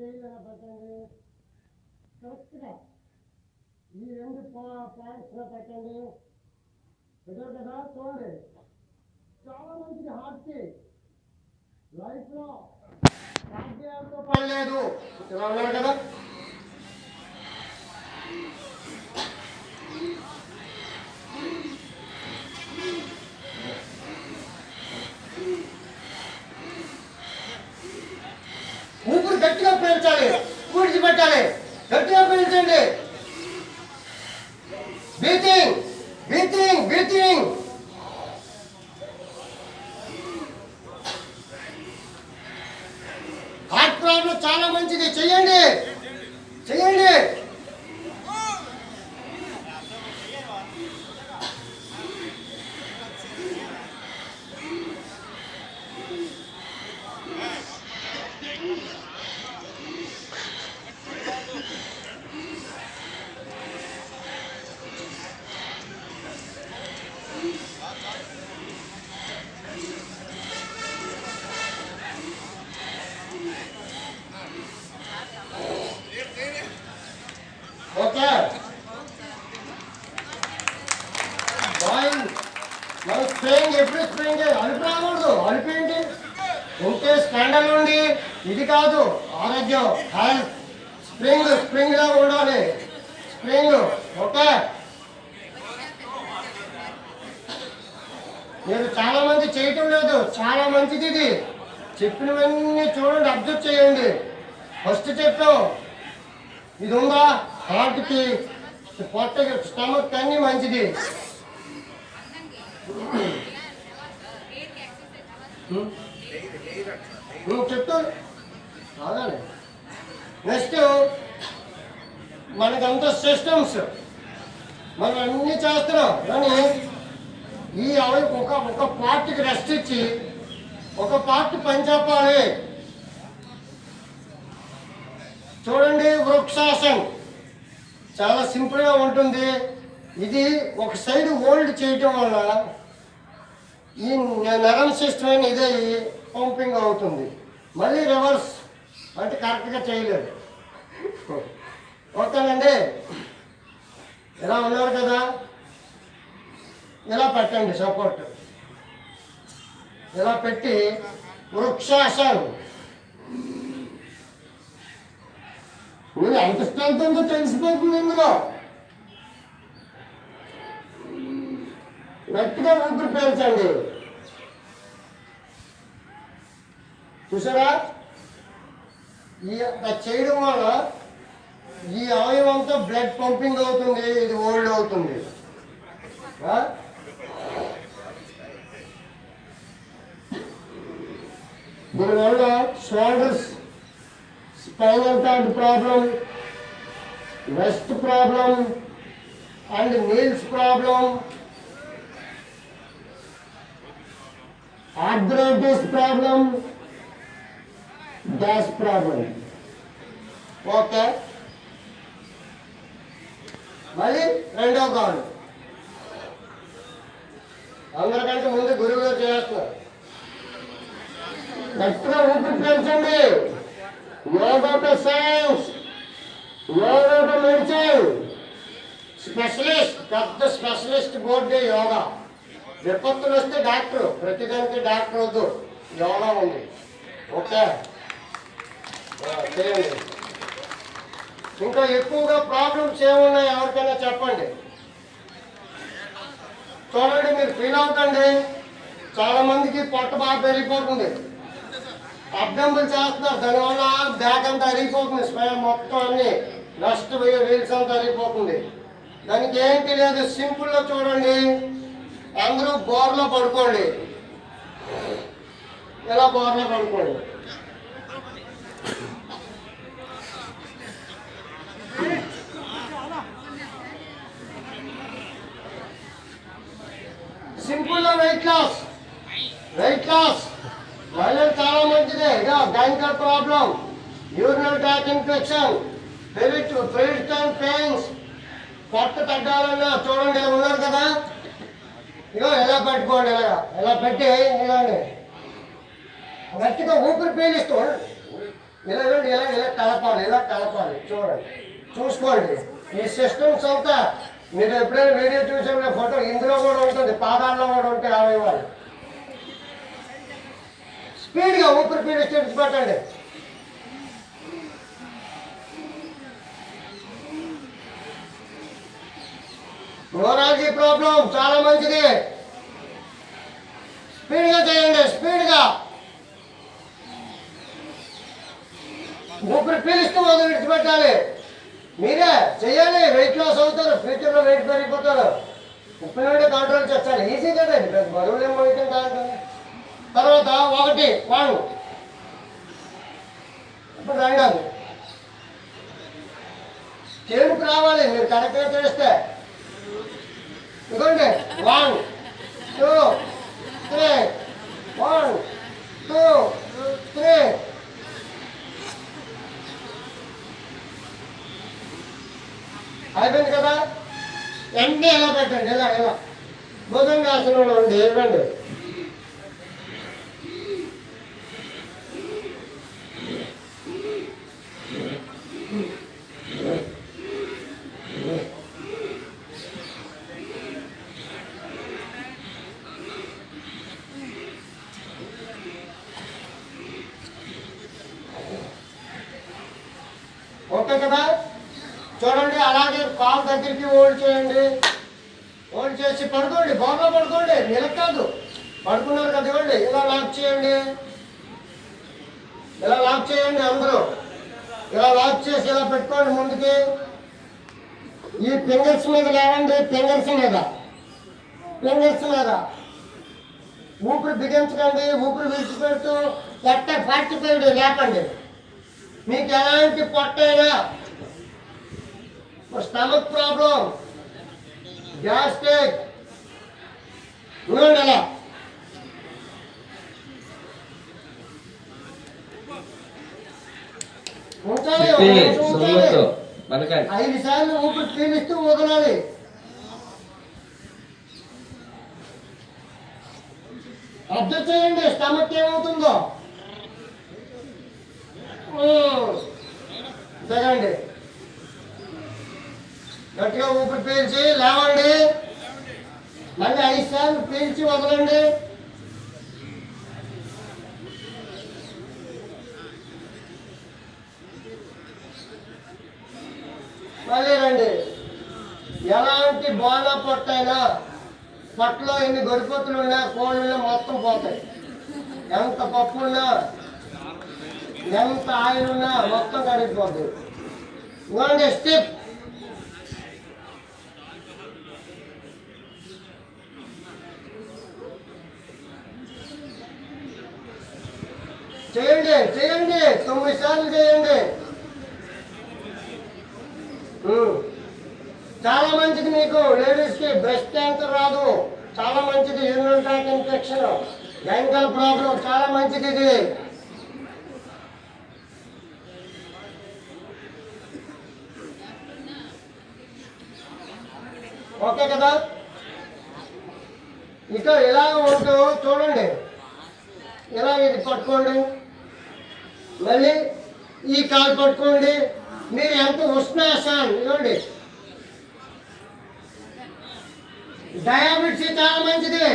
పెట్టండి కరెక్ట్గా ఈ రెండు పాయింట్స్లో పెట్టండి పెట్టారు కదా చూడండి చాలా మంచిది హార్ట్కి లైఫ్లో స్టార్ట్ చేయాలతో పని లేదు ఇలా ఉన్నారు కదా ఊపిరి గట్టిగా పీల్చాలి పూడ్చిపెట్టాలి గట్టిగా పీల్చండి breathing breathing breathing heart problem చాలా మంచిది చెయ్యండి చెయ్యండి ఓకే బాయింగ్ మన స్ప్రేయింగ్ ఎప్పుడు స్ప్రేయింగ్? అలుపు రాకూడదు అలుపు ఏంటి? ఉంటే స్టాండర్డ్ ఉండి ఇది కాదు ఆరోగ్యం హెల్త్. స్ప్రింగ్ స్ప్రింగ్ లా ఉండాలి. Spring okay. మీరు చాలా మంది చేయటం లేదు. చాలా మంచిది ఇది. చెప్పినవన్నీ చూడండి అబ్జర్వ్ చేయండి. ఫస్ట్ చెప్పాం. ఇది ఉందా హార్ట్కి పొట్టకి స్టమక్ అన్ని మంచిది. నువ్వు చెప్తా. నెక్స్ట్ మనకంతా సిస్టమ్స్ మనం అన్నీ చేస్తున్నాం కానీ ఈ అవి ఒక ఒక పార్టీకి రెస్ట్ ఇచ్చి ఒక పార్టీ పని చెప్పాలి చూడండి వృక్షాసన్. చాలా సింపుల్గా ఉంటుంది. ఇది ఒక సైడ్ హోల్డ్ చేయటం వల్ల ఈ నరం సిస్టమ్ అని ఇదే పంపింగ్ అవుతుంది. మళ్ళీ రివర్స్ అంటే కరెక్ట్గా చేయలేదు. ఓకేనండి? ఇలా ఉన్నారు కదా? ఇలా పెట్టండి సపోర్ట్? ఇలా పెట్టి? వృక్షాసన్. నువ్వు ఎంత స్ట్రెంత్ ఉందో తెలిసిపోతుంది ఇందులో. గట్టిగా ఊపిరి పీల్చండి. చూసారా? ఈ చేయడం వల్ల ఈ అవయవంతో బ్లడ్ పంపింగ్ అవుతుంది ఇది ఓల్డ్ అవుతుంది. దీనివల్ల shoulders spinal cord problem waist problem and knees problem arthritis problem, gas problem. Okay మళ్ళీ రెండో కాదు అందరికంటే ముందు గురువు గారు చేస్తున్నారు గట్టిగా ఊపిరి పీల్చండి yoga to science yoga to medicine specialist పెద్ద స్పెషలిస్ట్ బోర్డు యోగా. విపత్తులు వస్తే డాక్టర్ ప్రతిదానికి డాక్టర్ వద్దు. యోగా ఉంది? ఓకే. చేయండి. ఇంకా ఎక్కువగా ప్రాబ్లమ్స్ ఏమున్నాయి ఎవరికైనా చెప్పండి? చూడండి మీరు ఫీల్ అవుతండి. చాలా మందికి పొట్ట బాగా పెరిగిపోతుంది. అబ్డంబుల్ చేస్తున్నారు. దానివల్ల బ్యాక్ అంతా అరిగిపోతుంది. స్వయం మొత్తం అన్ని నష్ట వీల్స్ అంతా అరిగిపోతుంది. దానికి ఏంటి లేదు సింపుల్లో చూడండి. అందరూ బోర్లో పడుకోండి. ఎలా బోర్లో పడుకోండి? Simple weight loss weight loss మహిళలు చాలా మంచిదే. ఇక బ్యాంకర్ ప్రాబ్లం యూరినల్ ట్రాక్ ఇన్ఫెక్షన్ పెరిట్ పెరిట్ పెయిన్స్ పొట్ట తగ్గాలన్నా చూడండి ఉన్నారు కదా? ఇగో ఎలా పెట్టుకోండి ఇలా ఎలా పెట్టి ఇలాండి గట్టిగా ఊపిరి పీలిస్తూ ఇలా చూడండి, ఇలా ఇలా కలపాలి ఇలా కలపాలి. చూడండి. చూసుకోండి. ఈ సిస్టమ్స్ అంతా మీరు ఎప్పుడైనా వీడియో చూసిన ఫోటో ఇందులో కూడా ఉంటుంది పాదాల్లో కూడా ఉంటాయి అవయవాలు స్పీడ్గా ఊపిరి పీలిస్తే పెట్టండి న్యూరాలజీ ప్రాబ్లం చాలా మంచిది. స్పీడ్గా చేయండి స్పీడ్గా ఊపిరి పీలిస్తూ మొదలు విడిచిపెట్టాలి. మీరే చేయాలి వెయిట్ లాస్ అవుతారు ఫ్యూచర్లో వెయిట్ పెరిగిపోతారు. ఇప్పుడు నుండి కంట్రోల్ చేస్తారు ఈజీ కదండి పెద్ద బరువులు ఏమో అయితే కాదు తర్వాత ఒకటి వాడు ఇప్పుడు రెండోది చేరుకు రావాలి మీరు కరెక్ట్గా చేస్తే. ఇదిగోండి one two three one two three అయిపోయింది కదా? వెంటనే ఎలా పెట్టండి ఇలా ఇలా భుజంగాసనంలో ఉండి ఇవ్వండి ఓకే కదా? చూడండి అలాగే కాలు దగ్గరికి ఓల్డ్ చేయండి. ఓల్డ్ చేసి పడుకోండి బాగా పడుకోండి నిలకాదు పడుకున్నారు కదా ఇవ్వండి ఇలా లాక్ చేయండి. ఇలా లాక్ చేయండి అందరూ. ఇలా లాక్ చేసి ఇలా పెట్టుకోండి ముందుకి. ఈ ఫింగర్స్ మీద లేవండి ఫింగర్స్ మీద. ఫింగర్స్ మీద. ఊపిరి బిగించకండి ఊపిరి విడిచిపెడుతూ ఎట్ట ఫార్టీ ఫైవ్ లేపండి. మీకు ఎలాంటి పొట్ట అయినా స్టమక్ ప్రాబ్లం గ్యాస్ట్రిక్. బనకాలి ఐదు సార్లు ఊపిరి పీలిస్తూ వదలాలి. అబ్జర్వ్ చేయండి స్టమక్ ఏమవుతుందో. ఉమ్. గట్టిగా ఊపిరి పీల్చి లేవండి. మళ్ళీ ఐదు సార్లు పీల్చి వదలండి. మళ్ళీ రండి. ఎలాంటి బాణ పొట్టైనా పొట్టలో ఎన్ని గొరిపొత్తులు ఉన్నా కోళ్ళు మొత్తం పోతాయి. ఎంత పప్పు ఉన్నా ఎంత ఆయిల్ ఉన్నా మొత్తం కరిగిపోతుంది ఇవ్వండి స్టిప్ చేయండి చేయండి తొమ్మిది సార్లు చేయండి. Hmm. చాలా మంచిది మీకు లేడీస్కి బ్రెస్ట్ క్యాన్సర్ రాదు. చాలా మంచిది urinal track infection gynaecal problem చాలా మంచిది ఇది. ఓకే కదా? ఇక ఎలా ఉంటుందో చూడండి. ఇలా ఇది పట్టుకోండి? మళ్ళీ ఈ కాలు పట్టుకోండి. మీరు ఎంత ఉష్ణాసన్ ఇవ్వండి డయాబెటిస్ చాలా మంచిది.